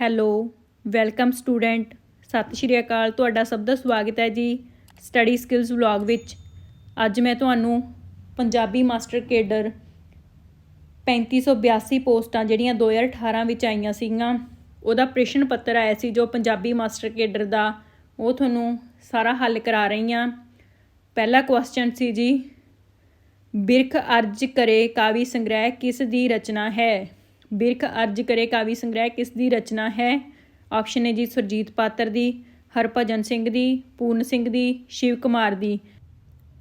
Hello, welcome student, ਸਤਿ ਸ਼੍ਰੀ ਅਕਾਲ, ਤੁਹਾਡਾ ਸਭ ਦਾ ਸਵਾਗਤ ਹੈ ਜੀ ਸਟੱਡੀ ਸਕਿੱਲਸ ਵਲੌਗ ਵਿੱਚ। ਅੱਜ ਮੈਂ ਤੁਹਾਨੂੰ ਪੰਜਾਬੀ ਮਾਸਟਰ ਕੇਡਰ 3582 ਪੋਸਟਾਂ ਜਿਹੜੀਆਂ 2018 ਵਿੱਚ ਆਈਆਂ ਸੀਗੀਆਂ, ਉਹਦਾ ਪ੍ਰਸ਼ਨ ਪੱਤਰ ਆਇਆ ਸੀ ਜੋ ਪੰਜਾਬੀ ਮਾਸਟਰ ਕੇਡਰ ਦਾ, ਉਹ ਤੁਹਾਨੂੰ ਸਾਰਾ ਹੱਲ ਕਰਾ ਰਹੀ ਹਾਂ। ਪਹਿਲਾ ਕੁਐਸਚਨ ਸੀ ਜੀ, ਬਿਰਖ ਅਰਜ ਕਰੇ ਕਾਵੀ ਸੰਗ੍ਰਹਿ ਕਿਸ ਦੀ ਰਚਨਾ ਹੈ? ਬਿਰਖ ਅਰਜ ਕਰੇ ਕਾਵੀ ਸੰਗ੍ਰਹਿ ਕਿਸ ਦੀ ਰਚਨਾ ਹੈ? ਆਪਸ਼ਨ ਹੈ ਜੀ ਸੁਰਜੀਤ ਪਾਤਰ ਦੀ, ਹਰਭਜਨ ਸਿੰਘ ਦੀ, ਪੂਰਨ ਸਿੰਘ ਦੀ, ਸ਼ਿਵ ਕੁਮਾਰ ਦੀ।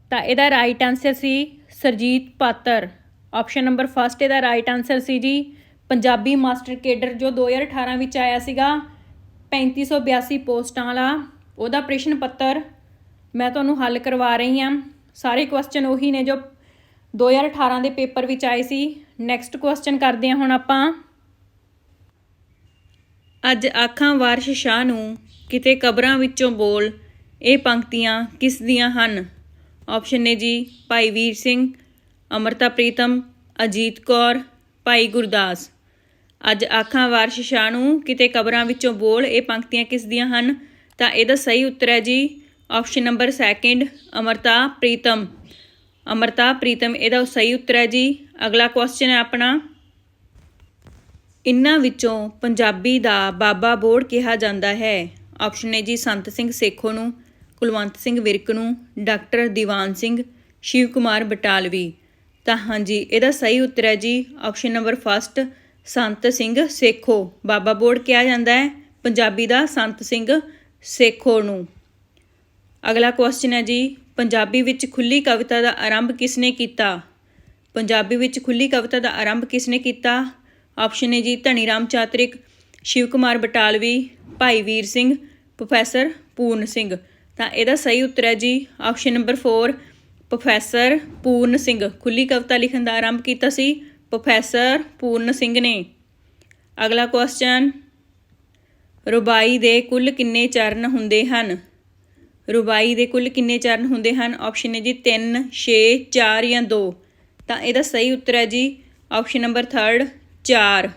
ਤਾਂ ਇਹਦਾ ਰਾਈਟ ਆਨਸਰ ਸੀ Surjit Patar. Option number first ਇਹਦਾ ਰਾਈਟ ਆਨਸਰ ਸੀ ਜੀ ਪੰਜਾਬੀ ਮਾਸਟਰ ਕੇਡਰ ਜੋ 2018 ਵਿੱਚ ਆਇਆ ਸੀਗਾ 3582 ਪੋਸਟਾਂ ਵਾਲਾ। ਉਹਦਾ ਪ੍ਰਸ਼ਨ ਪੱਤਰ, ਮੈਂ ਤੁਹਾਨੂੰ ਹੱਲ ਕਰਵਾ ਰਹੀ ਹਾਂ। ਸਾਰੇ ਕੁਐਸਚਨ ਉਹੀ ਨੇ ਜੋ 2018 ਦੇ ਪੇਪਰ ਵਿੱਚ ਆਏ ਸੀ। ਨੈਕਸਟ ਕੁਐਸਚਨ ਕਰਦੇ ਹਾਂ ਹੁਣ ਆਪਾਂ। ਅੱਜ ਆਖਾਂ ਵਾਰਿਸ਼ ਸ਼ਾਹ ਨੂੰ, ਕਿਤੇ ਕਬਰਾਂ ਵਿੱਚੋਂ ਬੋਲ, ਇਹ ਪੰਕਤੀਆਂ ਕਿਸ ਦੀਆਂ ਹਨ? ਆਪਸ਼ਨ ਨੇ ਜੀ, ਭਾਈ ਵੀਰ ਸਿੰਘ, ਅਮਰਤਾ ਪ੍ਰੀਤਮ, ਅਜੀਤ ਕੌਰ, ਭਾਈ ਗੁਰਦਾਸ। ਅੱਜ ਆਖਾਂ ਵਾਰਿਸ਼ ਸ਼ਾਹ ਨੂੰ, ਕਿਤੇ ਕਬਰਾਂ ਵਿੱਚੋਂ ਬੋਲ, ਇਹ ਪੰਕਤੀਆਂ ਕਿਸ ਦੀਆਂ ਹਨ? ਤਾਂ ਇਹਦਾ ਸਹੀ ਉੱਤਰ ਹੈ ਜੀ option number second Amrita Pritam. Amrita, Pritam, ਇਹਦਾ ਸਹੀ ਉੱਤਰ ਹੈ ਜੀ। ਅਗਲਾ ਕੁਐਸਚਨ ਹੈ ਆਪਣਾ। ਇਨ੍ਹਾਂ ਵਿੱਚੋਂ ਪੰਜਾਬੀ ਦਾ ਬਾਬਾ ਬੋੜ ਕਿਹਾ ਜਾਂਦਾ ਹੈ। ਆਪਸ਼ਨ ਹੈ ਜੀ ਸੰਤ ਸਿੰਘ ਸੇਖੋ ਨੂੰ, ਕੁਲਵੰਤ ਸਿੰਘ ਵਿਰਕ ਨੂੰ, ਡਾਕਟਰ ਦੀਵਾਨ ਸਿੰਘ, ਸ਼ਿਵ ਕੁਮਾਰ ਬਟਾਲਵੀ। ਤਾਂ ਹਾਂਜੀ, ਇਹਦਾ ਸਹੀ ਉੱਤਰ ਹੈ ਜੀ। Option number first Sant Singh Sekhon. ਬਾਬਾ ਬੋੜ ਕਿਹਾ ਜਾਂਦਾ ਹੈ, ਪੰਜਾਬੀ ਦਾ ਸੰਤ ਸਿੰਘ ਸੇਖੋ ਨੂੰ। ਅਗਲਾ ਕੁਐਸਚਨ ਹੈ ਜੀ ਪੰਜਾਬੀ ਵਿੱਚ ਖੁੱਲੀ ਕਵਿਤਾ ਦਾ ਆਰੰਭ ਕਿਸਨੇ ਕੀਤਾ? ਪੰਜਾਬੀ ਵਿੱਚ ਖੁੱਲੀ ਕਵਿਤਾ ਦਾ ਆਰੰਭ ਕਿਸਨੇ ਕੀਤਾ? ਆਪਸ਼ਨ ਹੈ ਜੀ ਧਨੀ ਰਾਮ ਚਾਤਰਿਕ ਸ਼ਿਵ ਕੁਮਾਰ ਬਟਾਲਵੀ, ਭਾਈ ਵੀਰ ਸਿੰਘ, ਪ੍ਰੋਫੈਸਰ ਪੂਰਨ ਸਿੰਘ। ਤਾਂ ਇਹਦਾ ਸਹੀ ਉੱਤਰ ਹੈ ਜੀ option number 4 professor Puran Singh. ਖੁੱਲੀ ਕਵਿਤਾ ਲਿਖਣ ਦਾ ਆਰੰਭ ਕੀਤਾ ਸੀ ਪ੍ਰੋਫੈਸਰ ਪੂਰਨ ਸਿੰਘ ਨੇ। ਅਗਲਾ ਕੁਐਸਚਨ ਰੁਬਾਈ ਦੇ ਕੁੱਲ ਕਿੰਨੇ ਚਰਨ ਹੁੰਦੇ ਹਨ? ਰੁਬਾਈ ਦੇ ਕੁੱਲ ਕਿੰਨੇ ਚਰਨ ਹੁੰਦੇ ਹਨ? ਆਪਸ਼ਨ ਹੈ ਜੀ 3 6 4 ਜਾਂ 2 ਤਾਂ ਇਹਦਾ ਸਹੀ ਉੱਤਰ ਹੈ ਜੀ ਆਪਸ਼ਨ ਨੰਬਰ 3 4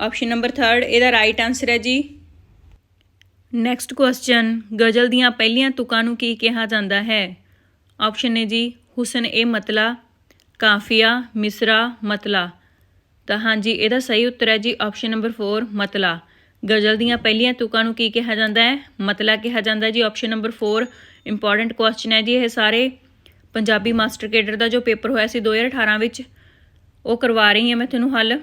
ਆਪਸ਼ਨ ਨੰਬਰ 3 ਇਹਦਾ ਰਾਈਟ ਆਨਸਰ ਹੈ ਜੀ। ਨੈਕਸਟ ਕੁਐਸਚਨ ਗਜ਼ਲ ਦੀਆਂ ਪਹਿਲੀਆਂ ਤੁਕਾਂ ਨੂੰ ਕੀ ਕਿਹਾ ਜਾਂਦਾ ਹੈ? ਆਪਸ਼ਨ ਹੈ ਜੀ ਹੁਸਨ ਇਹ ਮਤਲਾ, ਕਾਫੀਆ, ਮਿਸਰਾ, ਮਤਲਾ। ਤਾਂ ਹਾਂਜੀ, ਇਹਦਾ ਸਹੀ ਉੱਤਰ ਹੈ ਜੀ ਆਪਸ਼ਨ ਨੰਬਰ 4 ਮਤਲਾ। ਗਜ਼ਲ ਦੀਆਂ ਪਹਿਲੀਆਂ ਤੁਕਾਂ ਨੂੰ ਕੀ ਕਿਹਾ ਜਾਂਦਾ ਹੈ? ਮਤਲਾ ਕਿਹਾ ਜਾਂਦਾ ਜੀ ਆਪਸ਼ਨ ਨੰਬਰ 4 ਇੰਪੋਰਟੈਂਟ ਕੁਐਸਚਨ ਹੈ ਜੀ ਇਹ ਸਾਰੇ। ਪੰਜਾਬੀ ਮਾਸਟਰ ਕੇਡਰ ਦਾ ਜੋ ਪੇਪਰ ਹੋਇਆ ਸੀ 2018 ਵਿੱਚ, ਉਹ ਕਰਵਾ ਰਹੀ ਹਾਂ ਮੈਂ ਤੁਹਾਨੂੰ ਹੱਲ।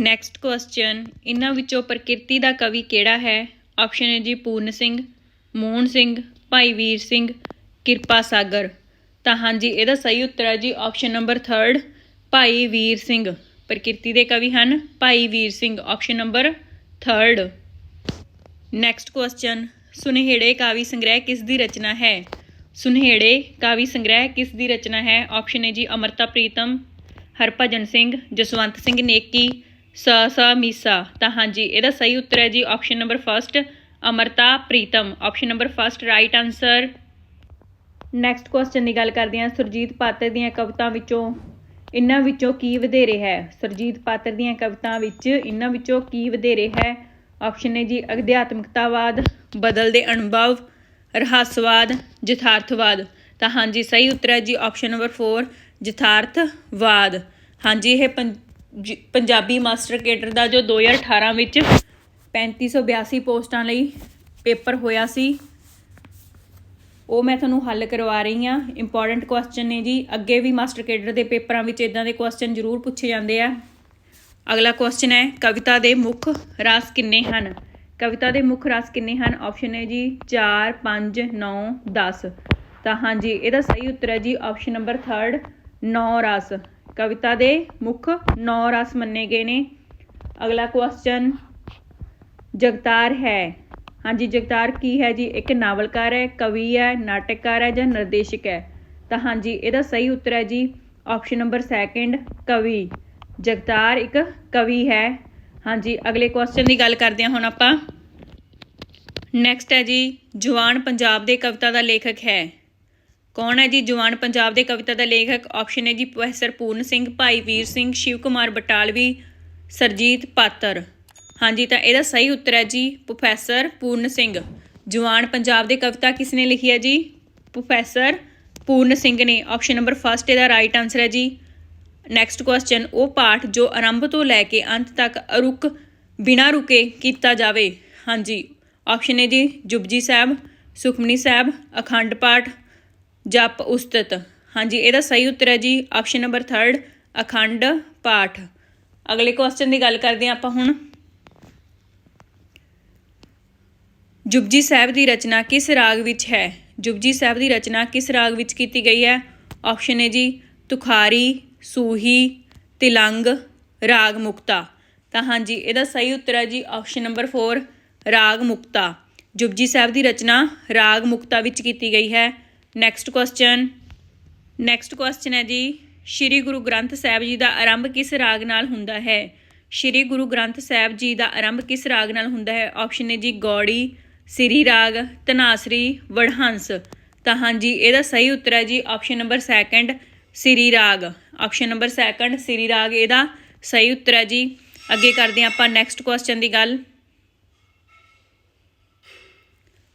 ਨੈਕਸਟ ਕੁਐਸਚਨ ਇਹਨਾਂ ਵਿੱਚੋਂ ਪ੍ਰਕਿਰਤੀ ਦਾ ਕਵੀ ਕਿਹੜਾ ਹੈ? ਆਪਸ਼ਨ ਹੈ ਜੀ ਪੂਰਨ ਸਿੰਘ, ਮੋਹਨ ਸਿੰਘ, ਭਾਈ ਵੀਰ ਸਿੰਘ, ਕਿਰਪਾ ਸਾਗਰ। ਤਾਂ ਹਾਂਜੀ, ਇਹਦਾ ਸਹੀ ਉੱਤਰ ਹੈ ਜੀ ਆਪਸ਼ਨ ਨੰਬਰ 3 ਭਾਈ ਵੀਰ ਸਿੰਘ। ਪ੍ਰਕਿਰਤੀ ਦੇ ਕਵੀ ਹਨ Bhai Vir Singh option number 3 next question ਸੁਨਹਿੜੇ ਕਾਵੀ ਸੰਗ੍ਰਹਿ ਕਿਸ ਦੀ ਰਚਨਾ ਹੈ? ਸੁਨਹਿੜੇ ਕਾਵੀ ਸੰਗ੍ਰਹਿ ਕਿਸ ਦੀ ਰਚਨਾ ਹੈ? ਆਪਸ਼ਨ ਹੈ ਜੀ ਅਮਰਤਾ ਪ੍ਰੀਤਮ, ਹਰਭਜਨ ਸਿੰਘ, ਜਸਵੰਤ ਸਿੰਘ ਨੇਕੀ, ਸ ਸ, ਮੀਸਾ। ਤਾਂ ਹਾਂਜੀ ਇਹਦਾ ਸਹੀ ਉੱਤਰ ਹੈ ਜੀ option number first Amrita Pritam. Option number first right answer next question ਦੀ ਗੱਲ ਕਰਦੇ ਹਾਂ, ਸੁਰਜੀਤ ਪਾਤਰ ਦੀਆਂ ਕਵਿਤਾ ਵਿੱਚੋਂ। ਇਹਨਾਂ ਵਿੱਚੋਂ ਕੀ ਵਧੇਰੇ ਹੈ? ਸੁਰਜੀਤ ਪਾਤਰ ਦੀਆਂ ਕਵਿਤਾ ਵਿੱਚ ਇਹਨਾਂ ਵਿੱਚੋਂ ਕੀ ਵਧੇਰੇ ਹੈ? ਆਪਸ਼ਨ ਨੇ ਜੀ, ਅਧਿਆਤਮਿਕਤਾਵਾਦ, ਬਦਲਦੇ ਅਨੁਭਵ, ਰਹੱਸਵਾਦ, ਯਥਾਰਥਵਾਦ। ਤਾਂ ਹਾਂਜੀ, ਸਹੀ ਉੱਤਰ ਹੈ ਜੀ ਆਪਸ਼ਨ ਨੰਬਰ 4 ਯਥਾਰਥਵਾਦ। ਹਾਂਜੀ, ਇਹ ਪੰ- ਜ- ਪੰਜਾਬੀ ਮਾਸਟਰ ਕੇਡਰ ਦਾ ਜੋ 2018 ਵਿੱਚ 3582 ਪੋਸਟਾਂ ਲਈ ਪੇਪਰ ਹੋਇਆ ਸੀ ਉਹ ਮੈਂ ਤੁਹਾਨੂੰ ਹੱਲ ਕਰਵਾ ਰਹੀ ਹਾਂ। ਇੰਪੋਰਟੈਂਟ ਕੁਐਸਚਨ ਨੇ ਜੀ। ਅੱਗੇ ਵੀ ਮਾਸਟਰ ਕੇਡਰ ਦੇ ਪੇਪਰਾਂ ਵਿੱਚ ਇਦਾਂ ਦੇ ਕੁਐਸਚਨ ਜ਼ਰੂਰ ਪੁੱਛੇ ਜਾਂਦੇ ਆ। ਅਗਲਾ ਕੁਐਸਚਨ ਹੈ, ਕਵਿਤਾ ਦੇ ਮੁੱਖ ਰਸ ਕਿੰਨੇ ਹਨ? ਕਵਿਤਾ ਦੇ ਮੁੱਖ ਰਸ ਕਿੰਨੇ ਹਨ? ਆਪਸ਼ਨ ਹੈ ਜੀ 4 5 9 10 ਤਾਂ ਹਾਂਜੀ ਇਹਦਾ ਸਹੀ ਉੱਤਰ ਹੈ ਜੀ ਆਪਸ਼ਨ ਨੰਬਰ 3 9 ਰਸ। ਕਵਿਤਾ ਦੇ ਮੁੱਖ 9 ਰਸ ਮੰਨੇ ਗਏ ਨੇ। ਅਗਲਾ ਕੁਐਸਚਨ ਜਗਤਾਰ ਹੈ। ਹਾਂਜੀ, ਜਗਤਾਰ, ਕੀ ਹੈ ਜੀ? ਇੱਕ ਨਾਵਲਕਾਰ ਹੈ, ਕਵੀ ਹੈ, ਨਾਟਕਕਾਰ ਹੈ ਜਾਂ ਨਿਰਦੇਸ਼ਕ ਹੈ? ਤਾਂ ਹਾਂਜੀ, ਇਹਦਾ ਸਹੀ ਉੱਤਰ ਹੈ ਜੀ ਆਪਸ਼ਨ ਨੰਬਰ ਸੈਕਿੰਡ ਕਵੀ। ਜਗਤਾਰ ਇੱਕ ਕਵੀ ਹੈ। ਹਾਂਜੀ, ਅਗਲੇ ਕੁਐਸਚਨ ਦੀ ਗੱਲ ਕਰਦੇ ਹਾਂ ਹੁਣ ਆਪਾਂ। ਨੈਕਸਟ ਹੈ ਜੀ, ਜਵਾਨ ਪੰਜਾਬ ਦੇ ਕਵਿਤਾ ਦਾ ਲੇਖਕ ਹੈ। ਕੌਣ ਹੈ ਜੀ? ਜਵਾਨ ਪੰਜਾਬ ਦੇ ਕਵਿਤਾ ਦਾ ਲੇਖਕ ਆਪਸ਼ਨ ਹੈ ਜੀ, ਪ੍ਰੋਫੈਸਰ ਪੂਰਨ ਸਿੰਘ, ਭਾਈ ਵੀਰ ਸਿੰਘ, ਸ਼ਿਵ ਕੁਮਾਰ ਬਟਾਲਵੀ, ਸਰਜੀਤ ਪਾਤਰ। ਹਾਂਜੀ, ਤਾਂ ਇਹਦਾ ਸਹੀ ਉੱਤਰ ਹੈ ਜੀ ਪ੍ਰੋਫੈਸਰ ਪੂਰਨ ਸਿੰਘ। ਜਵਾਨ ਪੰਜਾਬ ਦੇ ਕਵਿਤਾ ਕਿਸ ਨੇ ਲਿਖੀ ਹੈ ਜੀ? ਪ੍ਰੋਫੈਸਰ ਪੂਰਨ ਸਿੰਘ ਨੇ। ਆਪਸ਼ਨ ਨੰਬਰ ਫਸਟ ਇਹਦਾ ਰਾਈਟ ਆਨਸਰ ਹੈ ਜੀ। ਨੈਕਸਟ ਕੁਐਸਚਨ ਉਹ ਪਾਠ ਜੋ ਆਰੰਭ ਤੋਂ ਲੈ ਕੇ ਅੰਤ ਤੱਕ ਅਰੁਕ, ਬਿਨਾਂ ਰੁਕੇ ਕੀਤਾ ਜਾਵੇ। ਹਾਂਜੀ ਆਪਸ਼ਨ ਹੈ ਜੀ ਜੁਪਜੀ ਸਾਹਿਬ, ਸੁਖਮਨੀ ਸਾਹਿਬ, ਅਖੰਡ ਪਾਠ, ਜਪ ਉਸਤਤ। ਹਾਂਜੀ, ਇਹਦਾ ਸਹੀ ਉੱਤਰ ਹੈ ਜੀ ਆਪਸ਼ਨ ਨੰਬਰ 3 ਅਖੰਡ ਪਾਠ। ਅਗਲੇ ਕੁਐਸਚਨ ਦੀ ਗੱਲ ਕਰਦੇ ਹਾਂ ਆਪਾਂ ਹੁਣ। ਜੁਪਜੀ ਸਾਹਿਬ ਦੀ ਰਚਨਾ ਕਿਸ ਰਾਗ ਵਿੱਚ ਹੈ? ਜੁਪਜੀ ਸਾਹਿਬ ਦੀ ਰਚਨਾ ਕਿਸ ਰਾਗ ਵਿੱਚ ਕੀਤੀ ਗਈ ਹੈ? ਆਪਸ਼ਨ ਹੈ ਜੀ, ਤੁਖਾਰੀ, ਸੂਹੀ, ਤਿਲੰਗ, ਰਾਗ ਮੁਕਤਾ। ਤਾਂ ਹਾਂਜੀ, ਇਹਦਾ ਸਹੀ ਉੱਤਰ ਹੈ ਜੀ ਆਪਸ਼ਨ ਨੰਬਰ 4 ਰਾਗ ਮੁਕਤਾ। ਜੁਪਜੀ ਸਾਹਿਬ ਦੀ ਰਚਨਾ ਰਾਗ ਮੁਕਤਾ ਵਿੱਚ ਕੀਤੀ ਗਈ ਹੈ। ਨੈਕਸਟ ਕੁਐਸਚਨ ਨੈਕਸਟ ਕੁਐਸਚਨ ਹੈ ਜੀ, ਸ਼੍ਰੀ ਗੁਰੂ ਗ੍ਰੰਥ ਸਾਹਿਬ ਜੀ ਦਾ ਆਰੰਭ ਕਿਸ ਰਾਗ ਨਾਲ ਹੁੰਦਾ ਹੈ? ਸ਼੍ਰੀ ਗੁਰੂ ਗ੍ਰੰਥ ਸਾਹਿਬ ਜੀ ਦਾ ਆਰੰਭ ਕਿਸ ਰਾਗ ਨਾਲ ਹੁੰਦਾ ਹੈ? ਆਪਸ਼ਨ ਹੈ ਜੀ, ਗੌੜੀ ਸਿਰੀ ਰਾਗ, ਧਨਾਸਰੀ, ਵੜਹੰਸ। ਤਾਂ ਹਾਂਜੀ, ਇਹਦਾ ਸਹੀ ਉੱਤਰ ਹੈ ਜੀ ਆਪਸ਼ਨ ਨੰਬਰ 2 ਸਿਰੀ ਰਾਗ। ਆਪਸ਼ਨ ਨੰਬਰ 2 ਸਿਰੀ ਰਾਗ, ਇਹਦਾ ਸਹੀ ਉੱਤਰ ਹੈ ਜੀ। ਅੱਗੇ ਕਰਦੇ ਹਾਂ ਆਪਾਂ ਨੈਕਸਟ ਕੁਐਸਚਨ ਦੀ ਗੱਲ।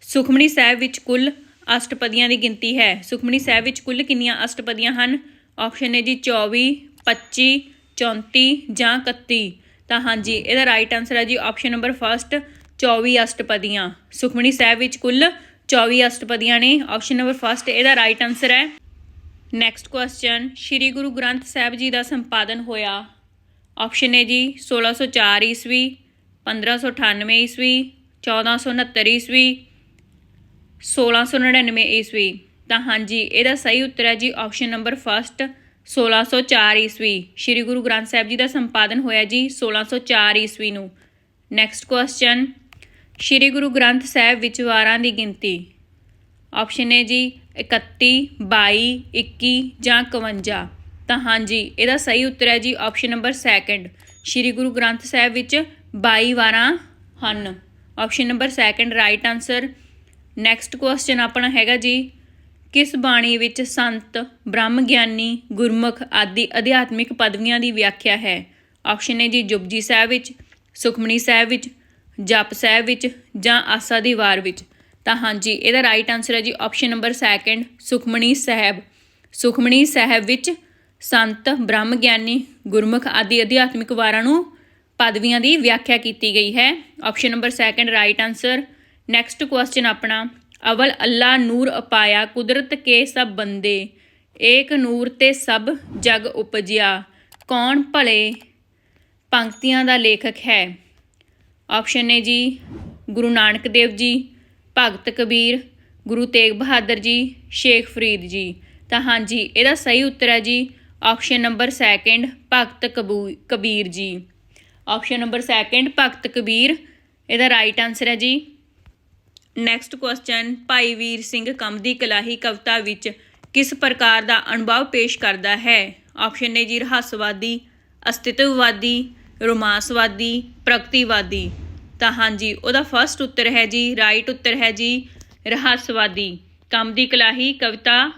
ਸੁਖਮਣੀ ਸਾਹਿਬ ਵਿੱਚ ਕੁੱਲ ਅਸ਼ਟਪਦੀਆਂ ਦੀ ਗਿਣਤੀ ਹੈ। ਸੁਖਮਣੀ ਸਾਹਿਬ ਵਿੱਚ ਕੁੱਲ ਕਿੰਨੀਆਂ ਅਸ਼ਟਪਦੀਆਂ ਹਨ? ਆਪਸ਼ਨ ਹੈ ਜੀ 24 25 34 ਜਾਂ 31 ਤਾਂ ਹਾਂਜੀ, ਇਹਦਾ ਰਾਈਟ ਆਨਸਰ ਹੈ ਜੀ ਆਪਸ਼ਨ ਨੰਬਰ ਫਸਟ 24 ਅਸ਼ਟਪਦੀਆਂ। ਸੁਖਮਨੀ ਸਾਹਿਬ ਵਿੱਚ ਕੁੱਲ 24 ਅਸ਼ਟਪਦੀਆਂ ਨੇ। ਆਪਸ਼ਨ ਨੰਬਰ ਫਸਟ ਇਹਦਾ ਰਾਈਟ ਆਨਸਰ ਹੈ। ਨੈਕਸਟ ਕੁਐਸਚਨ ਸ਼੍ਰੀ ਗੁਰੂ ਗ੍ਰੰਥ ਸਾਹਿਬ ਜੀ ਦਾ ਸੰਪਾਦਨ ਹੋਇਆ। ਆਪਸ਼ਨ ਹੈ ਜੀ 1604 ਈਸਵੀ 1598 ਈਸਵੀ 1469 ਈਸਵੀ 1699 ਈਸਵੀ। ਤਾਂ ਹਾਂਜੀ, ਇਹਦਾ ਸਹੀ ਉੱਤਰ ਹੈ ਜੀ ਆਪਸ਼ਨ ਨੰਬਰ ਫਸਟ 1604 ਈਸਵੀ। ਸ਼੍ਰੀ ਗੁਰੂ ਗ੍ਰੰਥ ਸਾਹਿਬ ਜੀ ਦਾ ਸੰਪਾਦਨ ਹੋਇਆ ਜੀ 1604 ਈਸਵੀ ਨੂੰ। ਨੈਕਸਟ ਕੁਐਸਚਨ ਸ਼੍ਰੀ ਗੁਰੂ ਗ੍ਰੰਥ ਸਾਹਿਬ ਵਿੱਚ ਵਾਰਾਂ ਦੀ ਗਿਣਤੀ। ਆਪਸ਼ਨ ਹੈ ਜੀ 31 22 21 ਜਾਂ 51 ਤਾਂ ਹਾਂਜੀ ਇਹਦਾ ਸਹੀ ਉੱਤਰ ਹੈ ਜੀ ਆਪਸ਼ਨ ਨੰਬਰ 2 ਸ਼੍ਰੀ ਗੁਰੂ ਗ੍ਰੰਥ ਸਾਹਿਬ ਵਿੱਚ 22 ਵਾਰਾਂ ਹਨ। Option number 2 right answer next question ਆਪਣਾ ਹੈਗਾ ਜੀ, ਕਿਸ ਬਾਣੀ ਵਿੱਚ ਸੰਤ, ਬ੍ਰਹਮ ਗਿਆਨੀ, ਗੁਰਮੁਖ ਆਦਿ ਅਧਿਆਤਮਿਕ ਪਦਵੀਆਂ ਦੀ ਵਿਆਖਿਆ ਹੈ? ਆਪਸ਼ਨ ਹੈ ਜੀ ਜੁਪਜੀ ਸਾਹਿਬ ਵਿੱਚ, ਸੁਖਮਨੀ ਸਾਹਿਬ ਵਿੱਚ ਜਪ ਸਾਹਿਬ ਵਿੱਚ ਜਾਂ ਆਸਾ ਦੀ ਵਾਰ ਵਿੱਚ। ਤਾਂ ਹਾਂਜੀ, ਇਹਦਾ ਰਾਈਟ ਆਨਸਰ ਹੈ ਜੀ ਆਪਸ਼ਨ ਨੰਬਰ 2 ਸੁਖਮਣੀ ਸਾਹਿਬ। ਸੁਖਮਣੀ ਸਾਹਿਬ ਵਿੱਚ ਸੰਤ, ਬ੍ਰਹਮ ਗਿਆਨੀ, ਗੁਰਮੁਖ ਆਦਿ ਅਧਿਆਤਮਿਕ ਵਾਰਾਂ ਨੂੰ ਪਦਵੀਆਂ ਦੀ ਵਿਆਖਿਆ ਕੀਤੀ ਗਈ ਹੈ। Option number 2 right answer next question ਆਪਣਾ, ਅਵਲ ਅੱਲਾ ਨੂਰ ਅਪਾਇਆ, ਕੁਦਰਤ ਕੇ ਸਭ ਬੰਦੇ, ਏਕ ਨੂਰ ਤੇ ਸਭ ਜਗ ਉਪਜਿਆ, ਕੌਣ ਭਲੇ? ਪੰਕਤੀਆਂ ਦਾ ਲੇਖਕ ਹੈ। ਆਪਸ਼ਨ ਨੇ ਜੀ ਗੁਰੂ ਨਾਨਕ ਦੇਵ ਜੀ, ਭਗਤ ਕਬੀਰ, ਗੁਰੂ ਤੇਗ ਬਹਾਦਰ ਜੀ, ਸ਼ੇਖ ਫਰੀਦ ਜੀ। ਤਾਂ ਹਾਂਜੀ ਇਹਦਾ ਸਹੀ ਉੱਤਰ ਹੈ ਜੀ ਆਪਸ਼ਨ ਨੰਬਰ 2 ਭਗਤ ਕਬੂ- ਕਬੀਰ ਜੀ। Option number 2 Bhagat Kabir. ਇਹਦਾ ਰਾਈਟ ਆਨਸਰ ਹੈ ਜੀ। ਨੈਕਸਟ ਕੁਐਸਚਨ ਭਾਈ ਵੀਰ ਸਿੰਘ ਕਮਦੀ ਕਲਾਹੀ ਕਵਿਤਾ ਵਿੱਚ ਕਿਸ ਪ੍ਰਕਾਰ ਦਾ ਅਨੁਭਵ ਪੇਸ਼ ਕਰਦਾ ਹੈ? ਆਪਸ਼ਨ ਨੇ ਜੀ ਰਹੱਸਵਾਦੀ, ਅਸਤਿਤਵਵਾਦੀ ਰੋਮਾਂਸਵਾਦੀ, ਪ੍ਰਗਤੀਵਾਦੀ। ਤਾਂ ਹਾਂਜੀ, ਉਹਦਾ ਫਰਸਟ ਉੱਤਰ ਹੈ ਜੀ ਰਾਈਟ ਉੱਤਰ ਹੈ ਜੀ, ਰਹੱਸਵਾਦੀ। ਕੰਮ ਦੀ ਕਲਾਹੀ, ਕਵਿਤਾ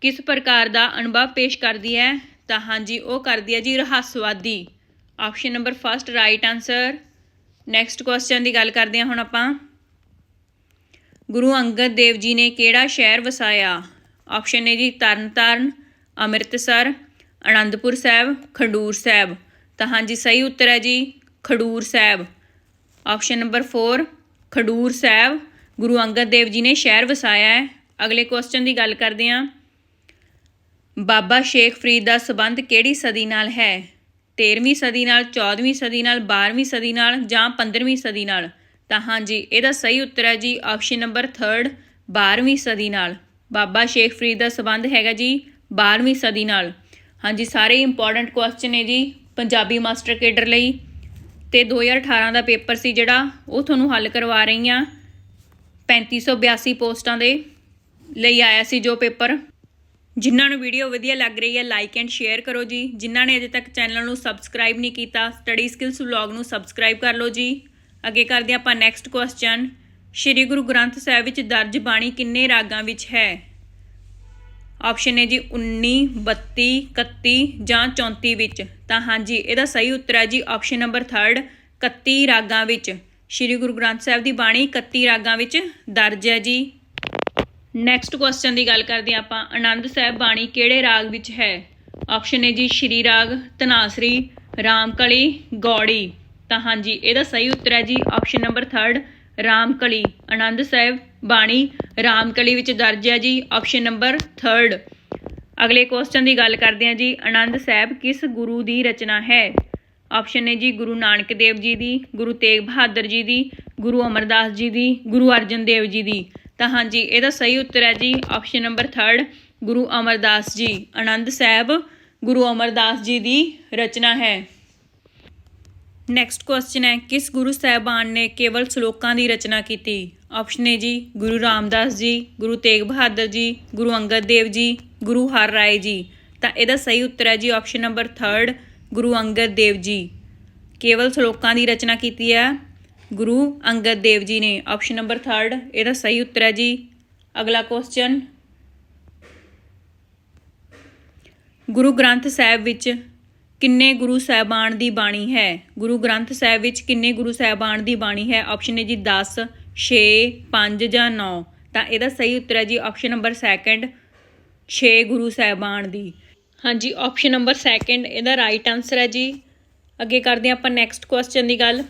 ਕਿਸ ਪ੍ਰਕਾਰ ਦਾ ਅਨੁਭਵ ਪੇਸ਼ ਕਰਦੀ ਹੈ? ਤਾਂ ਹਾਂਜੀ, ਉਹ ਕਰਦੀ ਹੈ ਜੀ ਰਹੱਸਵਾਦੀ। Option number first right answer next question ਦੀ ਗੱਲ ਕਰਦੇ ਹਾਂ ਹੁਣ ਆਪਾਂ। ਗੁਰੂ ਅੰਗਦ ਦੇਵ ਜੀ ਨੇ ਕਿਹੜਾ ਸ਼ਹਿਰ ਵਸਾਇਆ? ਆਪਸ਼ਨ ਹੈ ਜੀ ਤਰਨਤਾਰਨ, ਅੰਮ੍ਰਿਤਸਰ, ਅਨੰਦਪੁਰ ਸਾਹਿਬ, ਖੰਡੂਰ ਸਾਹਿਬ। ਤਾਂ ਹਾਂਜੀ, ਸਹੀ ਉੱਤਰ ਹੈ ਜੀ, ਖਡੂਰ ਸਾਹਿਬ। Option number 4 Khadur Sahib. ਗੁਰੂ ਅੰਗਦ ਦੇਵ ਜੀ ਨੇ ਸ਼ਹਿਰ ਵਸਾਇਆ ਹੈ। ਅਗਲੇ ਕੁਐਸਚਨ ਦੀ ਗੱਲ ਕਰਦੇ ਹਾਂ। ਬਾਬਾ ਸ਼ੇਖ ਫਰੀਦ ਦਾ ਸਬੰਧ ਕਿਹੜੀ ਸਦੀ ਨਾਲ ਹੈ? 13ਵੀਂ ਸਦੀ ਨਾਲ 14ਵੀਂ ਸਦੀ ਨਾਲ 12ਵੀਂ ਸਦੀ ਨਾਲ ਜਾਂ 15ਵੀਂ ਸਦੀ ਨਾਲ? ਤਾਂ ਹਾਂਜੀ, ਇਹਦਾ ਸਹੀ ਉੱਤਰ ਹੈ ਜੀ ਆਪਸ਼ਨ ਨੰਬਰ 3 12ਵੀਂ ਸਦੀ ਨਾਲ। ਬਾਬਾ ਸ਼ੇਖ ਫਰੀਦ ਦਾ ਸਬੰਧ ਹੈਗਾ ਜੀ 12ਵੀਂ ਸਦੀ ਨਾਲ। ਹਾਂਜੀ, ਸਾਰੇ ਇੰਪੋਰਟੈਂਟ ਕੁਐਸਚਨ ਨੇ ਜੀ। ਪੰਜਾਬੀ ਮਾਸਟਰ ਕੇਡਰ ਲਈ ਤੇ 2018 ਦਾ ਪੇਪਰ ਸੀ ਜਿਹੜਾ, ਉਹ ਤੁਹਾਨੂੰ ਹੱਲ ਕਰਵਾ ਰਹੀ ਹਾਂ। 3582 ਪੋਸਟਾਂ ਦੇ ਲਈ ਆਇਆ ਸੀ ਜੋ ਪੇਪਰ। ਜਿਨ੍ਹਾਂ ਨੂੰ ਵੀਡੀਓ ਵਧੀਆ ਲੱਗ ਰਹੀ ਹੈ ਲਾਈਕ ਐਂਡ ਸ਼ੇਅਰ ਕਰੋ ਜੀ। ਜਿਨ੍ਹਾਂ ਨੇ ਅਜੇ ਤੱਕ ਚੈਨਲ ਨੂੰ ਸਬਸਕ੍ਰਾਈਬ ਨਹੀਂ ਕੀਤਾ ਸਟੱਡੀ ਸਕਿੱਲਸ ਵਲੌਗ ਨੂੰ ਸਬਸਕ੍ਰਾਈਬ ਕਰ ਲਓ ਜੀ। ਅੱਗੇ ਕਰਦੇ ਹਾਂ ਆਪਾਂ ਨੈਕਸਟ ਕੁਐਸਚਨ ਸ਼੍ਰੀ ਗੁਰੂ ਗ੍ਰੰਥ ਸਾਹਿਬ ਵਿੱਚ ਦਰਜ ਬਾਣੀ ਕਿੰਨੇ ਰਾਗਾਂ ਵਿੱਚ ਹੈ? ਆਪਸ਼ਨ ਹੈ ਜੀ 19 32 31 ਜਾਂ 34 ਵਿੱਚ। ਤਾਂ ਹਾਂਜੀ, ਇਹਦਾ ਸਹੀ ਉੱਤਰ ਹੈ ਜੀ ਆਪਸ਼ਨ ਨੰਬਰ 3 31 ਰਾਗਾਂ ਵਿੱਚ। ਸ੍ਰੀ ਗੁਰੂ ਗ੍ਰੰਥ ਸਾਹਿਬ ਦੀ ਬਾਣੀ 31 ਰਾਗਾਂ ਵਿੱਚ ਦਰਜ ਹੈ ਜੀ। ਨੈਕਸਟ ਕੁਐਸਚਨ ਦੀ ਗੱਲ ਕਰਦੇ ਹਾਂ ਆਪਾਂ। ਆਨੰਦ ਸਾਹਿਬ ਬਾਣੀ ਕਿਹੜੇ ਰਾਗ ਵਿੱਚ ਹੈ? ਆਪਸ਼ਨ ਹੈ ਜੀ ਸ਼੍ਰੀ ਰਾਗ, ਧਨਾਸਰੀ, ਰਾਮਕਲੀ, ਗੌੜੀ। ਤਾਂ ਹਾਂਜੀ, ਇਹਦਾ ਸਹੀ ਉੱਤਰ ਹੈ ਜੀ ਆਪਸ਼ਨ ਨੰਬਰ 3 ਰਾਮਕਲੀ। ਆਨੰਦ ਸਾਹਿਬ ਬਾਣੀ ਰਾਮਕਲੀ ਵਿੱਚ ਦਰਜ ਹੈ ਜੀ ਆਪਸ਼ਨ ਨੰਬਰ 3 ਅਗਲੇ ਕੁਐਸਚਨ ਦੀ ਗੱਲ ਕਰਦੇ ਹਾਂ ਜੀ, ਆਨੰਦ ਸਾਹਿਬ ਕਿਸ ਗੁਰੂ ਦੀ ਰਚਨਾ ਹੈ? ਆਪਸ਼ਨ ਹੈ ਜੀ, ਗੁਰੂ ਨਾਨਕ ਦੇਵ ਜੀ ਦੀ, ਗੁਰੂ ਤੇਗ ਬਹਾਦਰ ਜੀ ਦੀ, ਗੁਰੂ ਅਮਰਦਾਸ ਜੀ ਦੀ, ਗੁਰੂ ਅਰਜਨ ਦੇਵ ਜੀ ਦੀ। ਤਾਂ ਹਾਂਜੀ ਇਹਦਾ ਸਹੀ ਉੱਤਰ ਹੈ ਜੀ ਆਪਸ਼ਨ ਨੰਬਰ 3 ਗੁਰੂ ਅਮਰਦਾਸ ਜੀ। ਆਨੰਦ ਸਾਹਿਬ, ਗੁਰੂ ਅਮਰਦਾਸ ਜੀ ਦੀ ਰਚਨਾ ਹੈ। ਨੈਕਸਟ ਕੁਐਸਚਨ ਹੈ, ਕਿਸ ਗੁਰੂ ਸਾਹਿਬਾਨ ਨੇ ਕੇਵਲ ਸ਼ਲੋਕਾਂ ਦੀ ਰਚਨਾ ਕੀਤੀ? ਆਪਸ਼ਨ ਹੈ ਜੀ, ਗੁਰੂ ਰਾਮਦਾਸ ਜੀ, ਗੁਰੂ ਤੇਗ ਬਹਾਦਰ ਜੀ, ਗੁਰੂ ਅੰਗਦ ਦੇਵ ਜੀ, ਗੁਰੂ ਹਰ ਰਾਏ ਜੀ। ਤਾਂ ਇਹਦਾ ਸਹੀ ਉੱਤਰ ਹੈ ਜੀ ਆਪਸ਼ਨ ਨੰਬਰ 3 ਗੁਰੂ ਅੰਗਦ ਦੇਵ ਜੀ। ਕੇਵਲ ਸ਼ਲੋਕਾਂ ਦੀ ਰਚਨਾ ਕੀਤੀ ਹੈ। ਗੁਰੂ ਅੰਗਦ ਦੇਵ ਜੀ ਨੇ ਆਪਸ਼ਨ ਨੰਬਰ 3 ਇਹਦਾ ਸਹੀ ਉੱਤਰ ਹੈ ਜੀ। ਅਗਲਾ ਕੁਐਸਚਨ ਗੁਰੂ ਗ੍ਰੰਥ ਸਾਹਿਬ ਵਿੱਚ ਕਿੰਨੇ ਗੁਰੂ ਸਾਹਿਬਾਨ ਦੀ ਬਾਣੀ ਹੈ? ਗੁਰੂ ਗ੍ਰੰਥ ਸਾਹਿਬ ਵਿੱਚ ਕਿੰਨੇ ਗੁਰੂ ਸਾਹਿਬਾਨ ਦੀ ਬਾਣੀ ਹੈ? ਆਪਸ਼ਨ ਹੈ ਜੀ 10 6 5 ਜਾਂ 9 ਤਾਂ ਇਹਦਾ ਸਹੀ ਉੱਤਰ ਹੈ ਜੀ ਆਪਸ਼ਨ ਨੰਬਰ 2 6 ਗੁਰੂ ਸਾਹਿਬਾਨ ਦੀ। ਹਾਂਜੀ ਆਪਸ਼ਨ ਨੰਬਰ 2 ਇਹਦਾ ਰਾਈਟ ਆਨਸਰ ਹੈ ਜੀ। ਅੱਗੇ ਕਰਦੇ ਹਾਂ ਆਪਾਂ ਨੈਕਸਟ ਕੁਐਸਚਨ ਦੀ ਗੱਲ।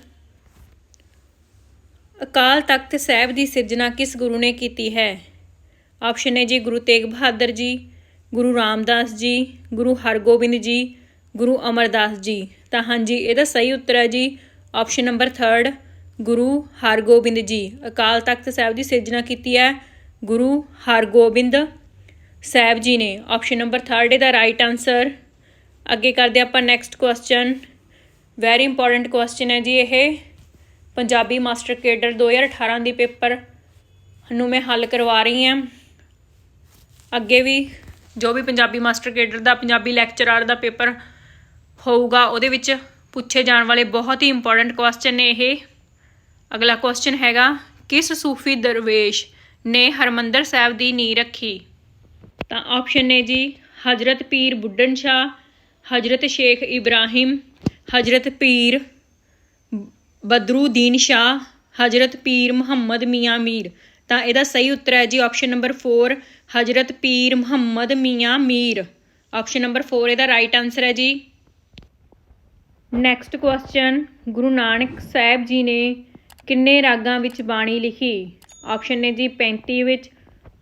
ਅਕਾਲ ਤਖਤ ਸਾਹਿਬ ਦੀ ਸਿਰਜਣਾ ਕਿਸ ਗੁਰੂ ਨੇ ਕੀਤੀ ਹੈ? ਆਪਸ਼ਨ ਹੈ ਜੀ ਗੁਰੂ ਤੇਗ ਬਹਾਦਰ ਜੀ, ਗੁਰੂ ਰਾਮਦਾਸ ਜੀ, ਗੁਰੂ ਹਰਗੋਬਿੰਦ ਜੀ, ਗੁਰੂ ਅਮਰਦਾਸ ਜੀ। ਤਾਂ ਹਾਂਜੀ, ਇਹਦਾ ਸਹੀ ਉੱਤਰ ਹੈ ਜੀ ਆਪਸ਼ਨ ਨੰਬਰ 3 ਗੁਰੂ ਹਰਗੋਬਿੰਦ ਜੀ। ਅਕਾਲ ਤਖਤ ਸਾਹਿਬ ਦੀ ਸਿਰਜਣਾ ਕੀਤੀ ਹੈ। ਗੁਰੂ ਹਰਗੋਬਿੰਦ ਸਾਹਿਬ ਜੀ ਨੇ। ਆਪਸ਼ਨ ਨੰਬਰ 3 ਦਾ ਰਾਈਟ ਆਨਸਰ ਅੱਗੇ ਕਰਦੇ ਆਪਾਂ next question very important question ਹੈ ਜੀ ਇਹ। ਪੰਜਾਬੀ ਮਾਸਟਰ ਕੇਡਰ 2018 ਦੀ ਪੇਪਰ ਨੂੰ ਮੈਂ ਹੱਲ ਕਰਵਾ ਰਹੀ ਹਾਂ। ਅੱਗੇ ਵੀ ਜੋ ਵੀ ਪੰਜਾਬੀ ਮਾਸਟਰ ਕੇਡਰ ਦਾ ਪੰਜਾਬੀ ਲੈਕਚਰਰ ਦਾ ਪੇਪਰ ਹੋਊਗਾ, ਉਹਦੇ ਵਿੱਚ ਪੁੱਛੇ ਜਾਣ ਵਾਲੇ ਬਹੁਤ ਹੀ ਇੰਪੋਰਟੈਂਟ ਕੁਐਸਚਨ ਨੇ ਇਹ। ਅਗਲਾ ਕੁਐਸਚਨ ਹੈਗਾ, ਕਿਸ ਸੂਫੀ ਦਰਵੇਸ਼ ਨੇ ਹਰਮੰਦਰ ਸਾਹਿਬ ਦੀ ਨੀਂਹ ਰੱਖੀ? ਤਾਂ ਆਪਸ਼ਨ ਨੇ ਜੀ, ਹਜ਼ਰਤ ਪੀਰ ਬੁੱਢਨ ਸ਼ਾਹ, ਹਜ਼ਰਤ ਸ਼ੇਖ ਇਬਰਾਹਿਮ, ਹਜ਼ਰਤ ਪੀਰ ਬਦਰੂਦੀਨ ਸ਼ਾਹ, ਹਜ਼ਰਤ ਪੀਰ ਮੁਹੰਮਦ ਮੀਆਂ ਮੀਰ। ਤਾਂ ਇਹਦਾ ਸਹੀ ਉੱਤਰ ਹੈ ਜੀ option number 4 Hazrat Pir Muhammad Mian Mir. Option number 4 ਇਹਦਾ ਰਾਈਟ ਆਨਸਰ ਹੈ ਜੀ। ਨੈਕਸਟ ਕੁਐਸਚਨ ਗੁਰੂ ਨਾਨਕ ਸਾਹਿਬ ਜੀ ਨੇ ਕਿੰਨੇ ਰਾਗਾਂ ਵਿੱਚ ਬਾਣੀ ਲਿਖੀ? ਆਪਸ਼ਨ ਨੇ ਜੀ 35 ਵਿੱਚ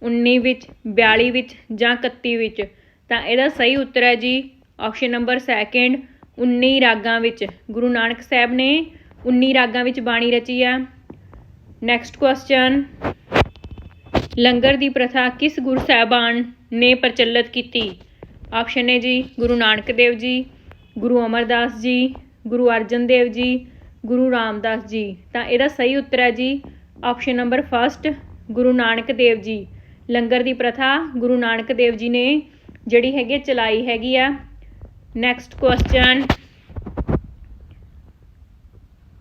19 ਵਿੱਚ 42 ਵਿੱਚ ਜਾਂ 31 ਵਿੱਚ। ਤਾਂ ਇਹਦਾ ਸਹੀ ਉੱਤਰ ਹੈ ਜੀ ਆਪਸ਼ਨ ਨੰਬਰ 2 19 ਰਾਗਾਂ ਵਿੱਚ। ਗੁਰੂ ਨਾਨਕ ਸਾਹਿਬ ਨੇ 19 ਰਾਗਾਂ ਵਿੱਚ ਬਾਣੀ ਰਚੀ ਆ। ਨੈਕਸਟ ਕੁਐਸਚਨ ਲੰਗਰ ਦੀ ਪ੍ਰਥਾ ਕਿਸ ਗੁਰੂ ਸਾਹਿਬਾਨ ਨੇ ਪ੍ਰਚਲਿਤ ਕੀਤੀ? ਆਪਸ਼ਨ ਹੈ ਜੀ ਗੁਰੂ ਨਾਨਕ ਦੇਵ ਜੀ, ਗੁਰੂ ਅਮਰਦਾਸ ਜੀ, ਗੁਰੂ ਅਰਜਨ ਦੇਵ ਜੀ ਗੁਰੂ ਰਾਮਦਾਸ ਜੀ। ਤਾਂ ਇਹਦਾ ਸਹੀ ਉੱਤਰ ਹੈ ਜੀ ਆਪਸ਼ਨ ਨੰਬਰ 1 ਗੁਰੂ ਨਾਨਕ ਦੇਵ ਜੀ। ਲੰਗਰ ਦੀ ਪ੍ਰਥਾ, ਗੁਰੂ ਨਾਨਕ ਦੇਵ ਜੀ ਨੇ ਜਿਹੜੀ ਹੈਗੀ ਚਲਾਈ ਹੈਗੀ ਆ। ਨੈਕਸਟ ਕੁਐਸਚਨ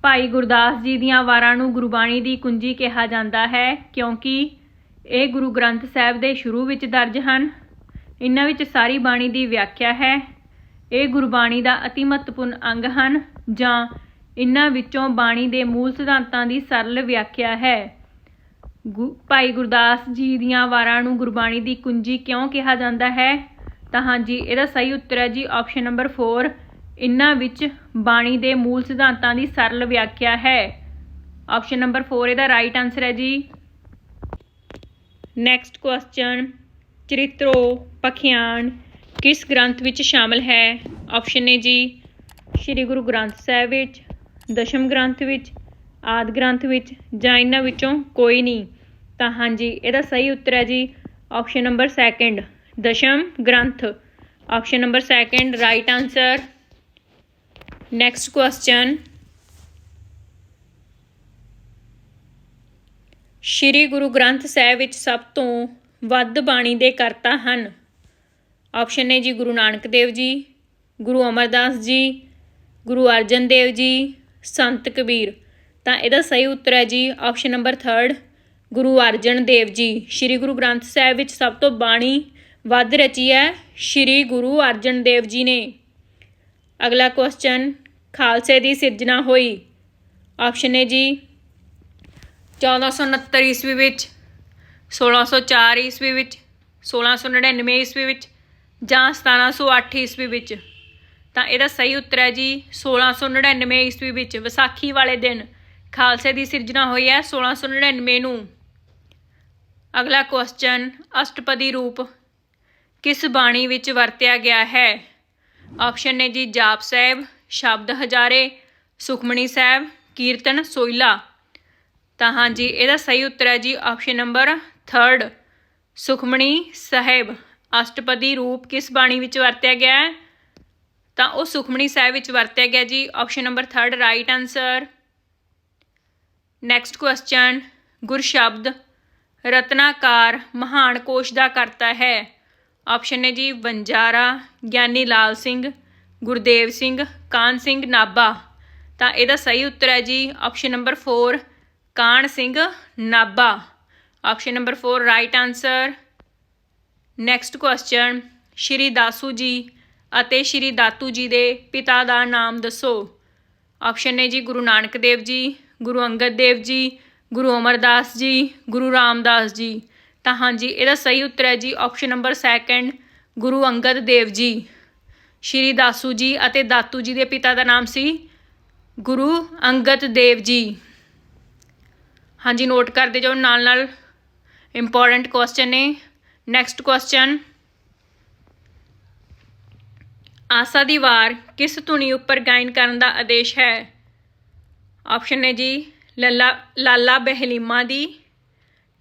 ਭਾਈ ਗੁਰਦਾਸ ਜੀ ਦੀਆਂ ਵਾਰਾਂ ਨੂੰ ਗੁਰਬਾਣੀ ਦੀ ਕੁੰਜੀ ਕਿਹਾ ਜਾਂਦਾ ਹੈ, ਕਿਉਂਕਿ ਇਹ ਗੁਰੂ ਗ੍ਰੰਥ ਸਾਹਿਬ ਦੇ ਸ਼ੁਰੂ ਵਿੱਚ ਦਰਜ ਹਨ। ਇਹਨਾਂ ਵਿੱਚ ਸਾਰੀ ਬਾਣੀ ਦੀ ਵਿਆਖਿਆ ਹੈ। ਇਹ ਗੁਰਬਾਣੀ ਦਾ ਅਤੀ ਮਹੱਤਵਪੂਰਨ ਅੰਗ ਹਨ ਜਾਂ ਇਹਨਾਂ ਵਿੱਚੋਂ ਬਾਣੀ ਦੇ ਮੂਲ ਸਿਧਾਂਤਾਂ ਦੀ ਸਰਲ ਵਿਆਖਿਆ ਹੈ। ਗੁ- ਭਾਈ ਗੁਰਦਾਸ ਜੀ ਦੀਆਂ ਵਾਰਾਂ ਨੂੰ ਗੁਰਬਾਣੀ ਦੀ ਕੁੰਜੀ ਕਿਉਂ ਕਿਹਾ ਜਾਂਦਾ ਹੈ? ਤਾਂ ਹਾਂਜੀ, ਇਹਦਾ ਸਹੀ ਉੱਤਰ ਹੈ ਜੀ ਆਪਸ਼ਨ ਨੰਬਰ 4 ਇਹਨਾਂ ਵਿੱਚ ਬਾਣੀ ਦੇ ਮੂਲ ਸਿਧਾਂਤਾਂ ਦੀ ਸਰਲ ਵਿਆਖਿਆ ਹੈ। ਆਪਸ਼ਨ ਨੰਬਰ 4 ਇਹਦਾ ਰਾਈਟ ਆਨਸਰ ਹੈ ਜੀ। ਨੈਕਸਟ ਕੁਐਸਚਨ ਚਰਿਤ੍ਰੋ ਪਖਿਆਨ ਕਿਸ ਗ੍ਰੰਥ ਵਿੱਚ ਸ਼ਾਮਲ ਹੈ? ਆਪਸ਼ਨ ਨੇ ਜੀ, ਸ੍ਰੀ ਗੁਰੂ ਗ੍ਰੰਥ ਸਾਹਿਬ ਵਿੱਚ। ਦਸ਼ਮ ਗ੍ਰੰਥ ਵਿੱਚ, ਆਦ ਗ੍ਰੰਥ ਵਿੱਚ ਜਾਂ ਇਹਨਾਂ ਵਿੱਚੋਂ ਕੋਈ ਨਹੀਂ। ਤਾਂ ਹਾਂਜੀ, ਇਹਦਾ ਸਹੀ ਉੱਤਰ ਹੈ ਜੀ option number 2 Dasam Granth. Option number 2 right answer next question Shri Guru Granth Sahib ਵਿੱਚ ਸਭ ਤੋਂ ਵੱਧ ਬਾਣੀ ਦੇ ਕਰਤਾ ਹਨ। ਆਪਸ਼ਨ ਨੇ ਜੀ ਗੁਰੂ ਨਾਨਕ ਦੇਵ ਜੀ, ਗੁਰੂ ਅਮਰਦਾਸ ਜੀ, ਗੁਰੂ ਅਰਜਨ ਦੇਵ ਜੀ ਸੰਤ ਕਬੀਰ। ਤਾਂ ਇਹਦਾ ਸਹੀ ਉੱਤਰ ਹੈ ਜੀ ਆਪਸ਼ਨ ਨੰਬਰ 3 ਗੁਰੂ ਅਰਜਨ ਦੇਵ ਜੀ। ਸ਼੍ਰੀ ਗੁਰੂ ਗ੍ਰੰਥ ਸਾਹਿਬ ਵਿੱਚ ਸਭ ਤੋਂ ਬਾਣੀ ਵੱਧ ਰਚੀ ਹੈ ਸ਼੍ਰੀ ਗੁਰੂ ਅਰਜਨ ਦੇਵ ਜੀ ਨੇ। ਅਗਲਾ ਕੁਐਸਚਨ ਖਾਲਸੇ ਦੀ ਸਿਰਜਣਾ ਹੋਈ। ਆਪਸ਼ਨ ਹੈ ਜੀ 1469 ਈਸਵੀ ਵਿੱਚ 1604 ਈਸਵੀ ਵਿੱਚ 1699 ਈਸਵੀ ਵਿੱਚ ਜਾਂ 1708 ਈਸਵੀ ਵਿੱਚ। ਤਾਂ ਇਹਦਾ ਸਹੀ ਉੱਤਰ ਹੈ ਜੀ 1699 ਈਸਵੀ ਵਿੱਚ ਵਿਸਾਖੀ ਵਾਲੇ ਦਿਨ ਖਾਲਸੇ ਦੀ ਸਿਰਜਣਾ ਹੋਈ ਹੈ 1699 ਨੂੰ। ਅਗਲਾ ਕੁਐਸਚਨ ਅਸ਼ਟਪਦੀ ਰੂਪ ਕਿਸ ਬਾਣੀ ਵਿੱਚ ਵਰਤਿਆ ਗਿਆ ਹੈ? ਆਪਸ਼ਨ ਨੇ ਜੀ ਜਾਪ ਸਾਹਿਬ, ਸ਼ਬਦ ਹਜ਼ਾਰੇ ਸੁਖਮਣੀ ਸਾਹਿਬ, ਕੀਰਤਨ, ਸੋਇਲਾ। ਤਾਂ ਹਾਂਜੀ ਇਹਦਾ ਸਹੀ ਉੱਤਰ ਹੈ ਜੀ ਆਪਸ਼ਨ ਨੰਬਰ 3 ਸੁਖਮਣੀ ਸਾਹਿਬ। ਅਸ਼ਟਪਦੀ ਰੂਪ ਕਿਸ ਬਾਣੀ ਵਿੱਚ ਵਰਤਿਆ ਗਿਆ ਹੈ? ਤਾਂ ਉਹ ਸੁਖਮਣੀ ਸਾਹਿਬ ਵਿੱਚ ਵਰਤਿਆ ਗਿਆ ਜੀ। Option number 3 right answer next question Gurshabad Ratnakar, Mahan ਕੋਸ਼ ਦਾ ਕਰਤਾ ਹੈ। ਆਪਸ਼ਨ ਨੇ ਜੀ, ਵੰਜਾਰਾ, ਗਿਆਨੀ ਲਾਲ ਸਿੰਘ, ਗੁਰਦੇਵ ਸਿੰਘ, ਕਾਨ ਸਿੰਘ, ਨਾਭਾ। ਤਾਂ ਇਹਦਾ ਸਹੀ ਉੱਤਰ ਹੈ ਜੀ option number 4 Kahn Singh, Nabha. Option number 4 right answer next question Shri Dasu ji ਅਤੇ ਸ਼੍ਰੀ ਦਾਤੂ ਜੀ ਦੇ ਪਿਤਾ ਦਾ ਨਾਮ ਦੱਸੋ। ਆਪਸ਼ਨ ਨੇ ਜੀ ਗੁਰੂ ਨਾਨਕ ਦੇਵ ਜੀ, ਗੁਰੂ ਅੰਗਦ ਦੇਵ ਜੀ, ਗੁਰੂ ਅਮਰਦਾਸ ਜੀ, ਗੁਰੂ ਰਾਮਦਾਸ ਜੀ। ਤਾਂ ਹਾਂਜੀ ਇਹਦਾ ਸਹੀ ਉੱਤਰ ਹੈ ਜੀ ਆਪਸ਼ਨ ਨੰਬਰ 2 ਗੁਰੂ ਅੰਗਦ ਦੇਵ ਜੀ। ਸ਼੍ਰੀ ਦਾਸੂ ਜੀ ਅਤੇ ਦਾਤੂ ਜੀ ਦੇ ਪਿਤਾ ਦਾ ਨਾਮ ਸੀ ਗੁਰੂ ਅੰਗਦ ਦੇਵ ਜੀ। ਹਾਂਜੀ ਨੋਟ ਕਰਦੇ ਜਾਓ ਨਾਲ ਨਾਲ ਇੰਪੋਰਟੈਂਟ ਕੁਐਸਚਨ ਨੇ। ਨੈਕਸਟ ਕੁਐਸਚਨ ਆਸਾ ਦੀ ਵਾਰ ਕਿਸ ਧੁਨੀ ਉੱਪਰ ਗਾਇਨ ਕਰਨ ਦਾ ਆਦੇਸ਼ ਹੈ? ਆਪਸ਼ਨ ਹੈ ਜੀ, ਲੱਲਾ, ਲਾਲਾ ਬਹਿਲੀਮਾ ਦੀ,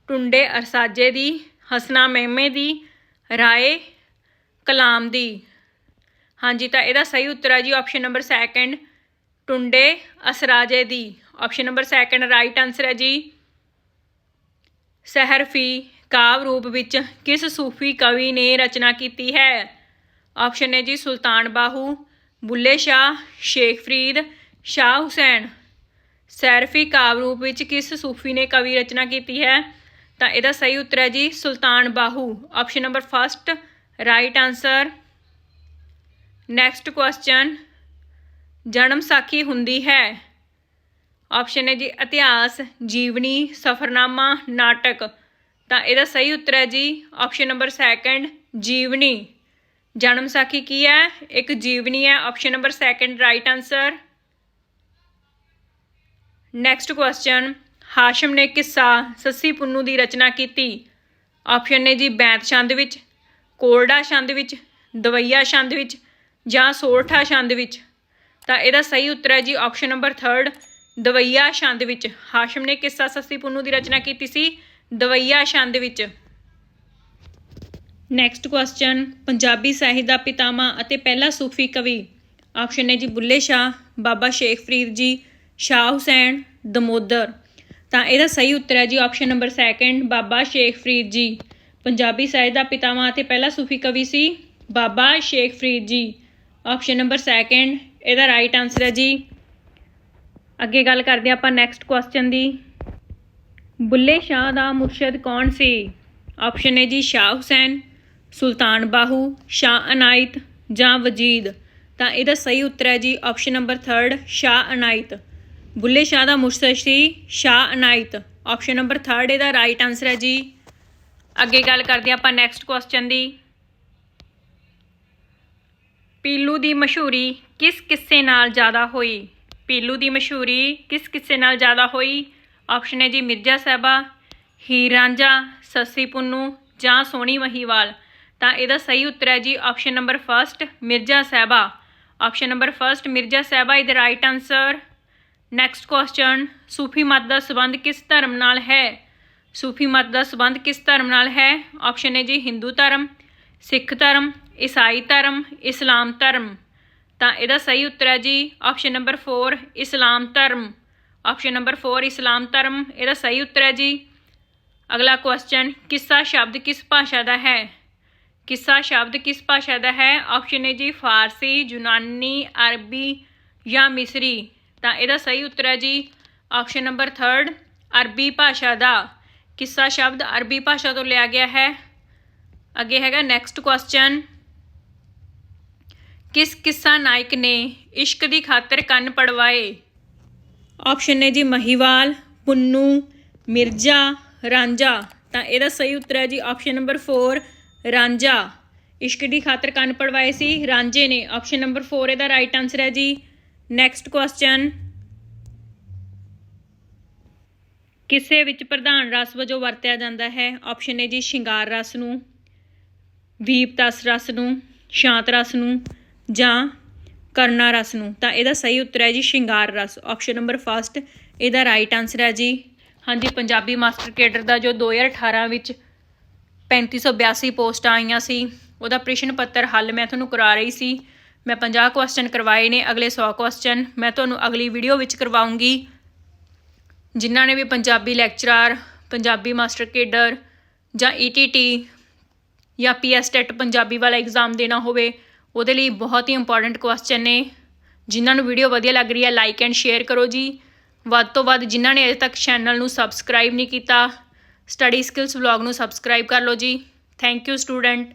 ਟੁੰਡੇ ਅਰਸਾਜੇ ਦੀ, ਹਸਨਾ ਮਹਿਮੇ ਦੀ, ਰਾਏ ਕਲਾਮ ਦੀ। ਹਾਂਜੀ, ਤਾਂ ਇਹਦਾ ਸਹੀ ਉੱਤਰ ਹੈ ਜੀ ਆਪਸ਼ਨ ਨੰਬਰ 2 ਟੁੰਡੇ ਅਸਰਾਜੇ ਦੀ। ਆਪਸ਼ਨ ਨੰਬਰ 2 ਰਾਈਟ ਆਨਸਰ ਹੈ ਜੀ, ਸਹਿਰਫੀ ਕਾਵ ਰੂਪ ਵਿੱਚ ਕਿਸ ਸੂਫੀ ਕਵੀ ਨੇ ਰਚਨਾ ਕੀਤੀ ਹੈ? ਆਪਸ਼ਨ ਹੈ ਜੀ ਸੁਲਤਾਨ ਬਾਹੂ, ਬੁੱਲੇ ਸ਼ਾਹ, ਸ਼ੇਖ ਫਰੀਦ, ਸ਼ਾਹ ਹੁਸੈਨ। ਸੈਰਫੀ ਕਾਵ ਰੂਪ ਵਿੱਚ ਕਿਸ ਸੂਫੀ ਨੇ ਕਵੀ ਰਚਨਾ ਕੀਤੀ ਹੈ? ਤਾਂ ਇਹਦਾ ਸਹੀ ਉੱਤਰ ਹੈ ਜੀ Sultan Bahu. Option number first right answer next question ਜਨਮ ਸਾਖੀ ਹੁੰਦੀ ਹੈ। ਆਪਸ਼ਨ ਹੈ ਜੀ ਇਤਿਹਾਸ, ਜੀਵਨੀ, ਸਫਰਨਾਮਾ, ਨਾਟਕ। ਤਾਂ ਇਹਦਾ ਸਹੀ ਉੱਤਰ ਹੈ ਜੀ ਆਪਸ਼ਨ ਨੰਬਰ 2 ਜੀਵਨੀ। ਜਨਮ ਸਾਖੀ ਕੀ ਹੈ? ਇੱਕ ਜੀਵਨੀ ਹੈ। Option number 2 right answer next question Hashim ਨੇ ਕਿੱਸਾ ਸੱਸੀ ਪੁੰਨੂ ਦੀ ਰਚਨਾ ਕੀਤੀ? ਆਪਸ਼ਨ ਨੇ ਜੀ ਬੈਂਤ ਛੰਦ ਵਿੱਚ ਕੋਰਡਾ ਛੰਦ ਵਿੱਚ, ਦਵਈਆ ਛੰਦ ਵਿੱਚ ਜਾਂ ਸੋਰਠਾ ਛੰਦ ਵਿੱਚ? ਤਾਂ ਇਹਦਾ ਸਹੀ ਉੱਤਰ ਹੈ ਜੀ ਆਪਸ਼ਨ ਨੰਬਰ 3 ਦਵਈਆ ਛੰਦ ਵਿੱਚ। ਹਾਸ਼ਮ ਨੇ ਕਿੱਸਾ ਸੱਸੀ ਪੁੰਨੂ ਦੀ ਰਚਨਾ ਕੀਤੀ ਸੀ? ਦਵਈਆ ਛੰਦ ਵਿੱਚ। ਨੈਕਸਟ ਕੁਐਸਚਨ ਪੰਜਾਬੀ ਸਾਹਿਤ ਦਾ ਪਿਤਾਮਾ ਅਤੇ ਪਹਿਲਾ ਸੂਫੀ ਕਵੀ ਆਪਸ਼ਨ ਹੈ ਜੀ ਬੁੱਲੇ ਸ਼ਾਹ ਬਾਬਾ ਸ਼ੇਖ ਫਰੀਦ ਜੀ ਸ਼ਾਹ ਹੁਸੈਨ ਦਮੋਦਰ ਤਾਂ ਇਹਦਾ ਸਹੀ ਉੱਤਰ ਹੈ ਜੀ ਆਪਸ਼ਨ ਨੰਬਰ 2 ਬਾਬਾ ਸ਼ੇਖ ਫਰੀਦ ਜੀ ਪੰਜਾਬੀ ਸਾਹਿਤ ਦਾ ਪਿਤਾਮਾ ਅਤੇ ਪਹਿਲਾ ਸੂਫੀ ਕਵੀ ਸੀ ਬਾਬਾ ਸ਼ੇਖ ਫਰੀਦ ਜੀ ਆਪਸ਼ਨ ਨੰਬਰ 2 ਇਹਦਾ ਰਾਈਟ ਆਨਸਰ ਹੈ ਜੀ ਅੱਗੇ ਗੱਲ ਕਰਦੇ ਹਾਂ ਆਪਾਂ ਨੈਕਸਟ ਕੁਐਸਚਨ ਦੀ ਬੁੱਲੇ ਸ਼ਾਹ ਦਾ ਮੁਰਸ਼ਦ ਕੌਣ ਸੀ ਆਪਸ਼ਨ ਹੈ ਜੀ ਸ਼ਾਹ ਹੁਸੈਨ ਸੁਲਤਾਨ ਬਾਹੂ, ਸ਼ਾਹ ਅਨਾਇਤ ਜਾਂ ਵਜੀਦ? ਤਾਂ ਇਹਦਾ ਸਹੀ ਉੱਤਰ ਹੈ ਜੀ ਆਪਸ਼ਨ ਨੰਬਰ 3 ਸ਼ਾਹ ਅਨਾਇਤ। ਬੁੱਲੇ ਸ਼ਾਹ ਦਾ ਮੁਸ਼ਤਸ਼ੀ ਸ਼ਾਹ ਅਨਾਇਤ। ਆਪਸ਼ਨ ਨੰਬਰ 3 ਇਹਦਾ ਰਾਈਟ ਆਨਸਰ ਹੈ ਜੀ। ਅੱਗੇ ਗੱਲ ਕਰਦੇ ਹਾਂ ਆਪਾਂ ਨੈਕਸਟ ਕੁਐਸਚਨ ਦੀ। ਪੀਲੂ ਦੀ ਮਸ਼ਹੂਰੀ ਕਿਸ ਕਿੱਸੇ ਨਾਲ ਜ਼ਿਆਦਾ ਹੋਈ? ਪੀਲੂ ਦੀ ਮਸ਼ਹੂਰੀ ਕਿਸ ਕਿੱਸੇ ਨਾਲ ਜ਼ਿਆਦਾ ਹੋਈ? ਆਪਸ਼ਨ ਹੈ ਜੀ ਮਿਰਜ਼ਾ ਸਾਹਿਬਾ, ਹੀਰ ਰਾਂਝਾ, ਸੱਸੀ ਪੁੰਨੂ ਜਾਂ ਸੋਹਣੀ ਮਹੀਵਾਲ। ਤਾਂ ਇਹਦਾ ਸਹੀ ਉੱਤਰ ਹੈ ਜੀ option number first Mirza Sahiba. Option number first Mirza Sahiba is the right answer next question ਸੂਫੀ ਮਤ ਦਾ ਸੰਬੰਧ ਕਿਸ ਧਰਮ ਨਾਲ ਹੈ? ਸੂਫੀ ਮਤ ਦਾ ਸੰਬੰਧ ਕਿਸ ਧਰਮ ਨਾਲ ਹੈ? ਆਪਸ਼ਨ ਹੈ ਜੀ ਹਿੰਦੂ ਧਰਮ, ਸਿੱਖ ਧਰਮ, ਈਸਾਈ ਧਰਮ, ਇਸਲਾਮ ਧਰਮ। ਤਾਂ ਇਹਦਾ ਸਹੀ ਉੱਤਰ ਹੈ ਜੀ ਆਪਸ਼ਨ ਨੰਬਰ 4 ਇਸਲਾਮ ਧਰਮ। ਆਪਸ਼ਨ ਨੰਬਰ 4 ਇਸਲਾਮ ਧਰਮ। ਇਹਦਾ ਸਹੀ ਉੱਤਰ ਹੈ ਜੀ ਅਗਲਾ ਕੁਐਸਚਨ ਕਿੱਸਾ ਸ਼ਬਦ ਕਿਸ ਭਾਸ਼ਾ ਦਾ ਹੈ? ਕਿੱਸਾ ਸ਼ਬਦ ਕਿਸ ਭਾਸ਼ਾ ਦਾ ਹੈ? ਆਪਸ਼ਨ ਹੈ ਜੀ, ਫਾਰਸੀ, ਯੂਨਾਨੀ, ਅਰਬੀ ਜਾਂ ਮਿਸਰੀ। ਤਾਂ ਇਹਦਾ ਸਹੀ ਉੱਤਰ ਹੈ ਜੀ ਆਪਸ਼ਨ ਨੰਬਰ 3 ਅਰਬੀ ਭਾਸ਼ਾ ਦਾ। ਕਿੱਸਾ ਸ਼ਬਦ ਅਰਬੀ ਭਾਸ਼ਾ ਤੋਂ ਲਿਆ ਗਿਆ ਹੈ। ਅੱਗੇ ਹੈਗਾ ਨੈਕਸਟ ਕੁਐਸਚਨ ਕਿਸ ਕਿੱਸਾ ਨਾਇਕ ਨੇ ਇਸ਼ਕ ਦੀ ਖਾਤਰ ਕੰਨ ਪੜਵਾਏ? ਆਪਸ਼ਨ ਨੇ ਜੀ, ਮਹੀਵਾਲ, ਪੁੰਨੂ, ਮਿਰਜ਼ਾ, ਰਾਂਝਾ। ਤਾਂ ਇਹਦਾ ਸਹੀ ਉੱਤਰ ਹੈ ਜੀ ਆਪਸ਼ਨ ਨੰਬਰ 4 ਰਾਂਝਾ। ਇਸ਼ਕ ਦੀ ਖਾਤਰ ਕੰਨ ਪੜਵਾਏ ਸੀ। ਰਾਂਝੇ ਨੇ ਆਪਸ਼ਨ ਨੰਬਰ 4 ਇਹਦਾ ਰਾਈਟ ਆਨਸਰ ਹੈ ਜੀ। ਨੈਕਸਟ ਕੁਐਸਚਨ ਕਿਸੇ ਵਿੱਚ ਪ੍ਰਧਾਨ ਰਸ ਵਜੋਂ ਵਰਤਿਆ ਜਾਂਦਾ ਹੈ? ਆਪਸ਼ਨ ਹੈ ਜੀ ਸ਼ਿੰਗਾਰ ਰਸ ਨੂੰ ਵੀਪ ਤਸ ਰਸ ਨੂੰ, ਸ਼ਾਂਤ ਰਸ ਨੂੰ ਜਾਂ ਕਰਨਾ ਰਸ ਨੂੰ। ਤਾਂ ਇਹਦਾ ਸਹੀ ਉੱਤਰ ਹੈ ਜੀ ਸ਼ਿੰਗਾਰ ਰਸ। ਆਪਸ਼ਨ ਨੰਬਰ ਫਸਟ ਇਹਦਾ ਰਾਈਟ ਆਨਸਰ ਹੈ ਜੀ। ਹਾਂਜੀ, ਪੰਜਾਬੀ ਮਾਸਟਰ ਕੇਡਰ ਦਾ ਜੋ 2018 ਵਿੱਚ 3582 ਪੋਸਟਾਂ ਆਈਆਂ ਸੀ। ਉਹਦਾ ਪ੍ਰਸ਼ਨ ਪੱਤਰ ਹੱਲ ਮੈਂ ਤੁਹਾਨੂੰ ਕਰਾ ਰਹੀ ਸੀ। ਮੈਂ 50 ਕੁਐਸਚਨ ਕਰਵਾਏ ਨੇ, ਅਗਲੇ 100 ਕੁਐਸਚਨ ਮੈਂ ਤੁਹਾਨੂੰ ਅਗਲੀ ਵੀਡੀਓ ਵਿੱਚ ਕਰਵਾਉਂਗੀ। ਜਿਨ੍ਹਾਂ ਨੇ ਵੀ Punjabi lecturer Punjabi master cadre ਜਾਂ ਈਟੀਟੀ ਜਾਂ ਪੀਐਸ ਟੈਟ ਪੰਜਾਬੀ ਵਾਲਾ ਐਗਜ਼ਾਮ ਦੇਣਾ ਹੋਵੇ, ਉਹਦੇ ਲਈ ਬਹੁਤ ਹੀ ਇੰਪੋਰਟੈਂਟ ਕੁਐਸਚਨ ਨੇ। ਜਿਨ੍ਹਾਂ ਨੂੰ ਵੀਡੀਓ ਵਧੀਆ ਲੱਗ ਰਹੀ ਹੈ ਲਾਈਕ ਐਂਡ ਸ਼ੇਅਰ ਕਰੋ ਜੀ। ਵੱਧ ਤੋਂ ਵੱਧ ਜਿਨ੍ਹਾਂ ਨੇ ਅਜੇ ਤੱਕ ਚੈਨਲ ਨੂੰ ਸਬਸਕ੍ਰਾਈਬ ਨਹੀਂ ਕੀਤਾ ਸਟੱਡੀ ਸਕਿੱਲਸ ਵਲੌਗ ਨੂੰ ਸਬਸਕ੍ਰਾਈਬ ਕਰ ਲਓ ਜੀ। Thank you student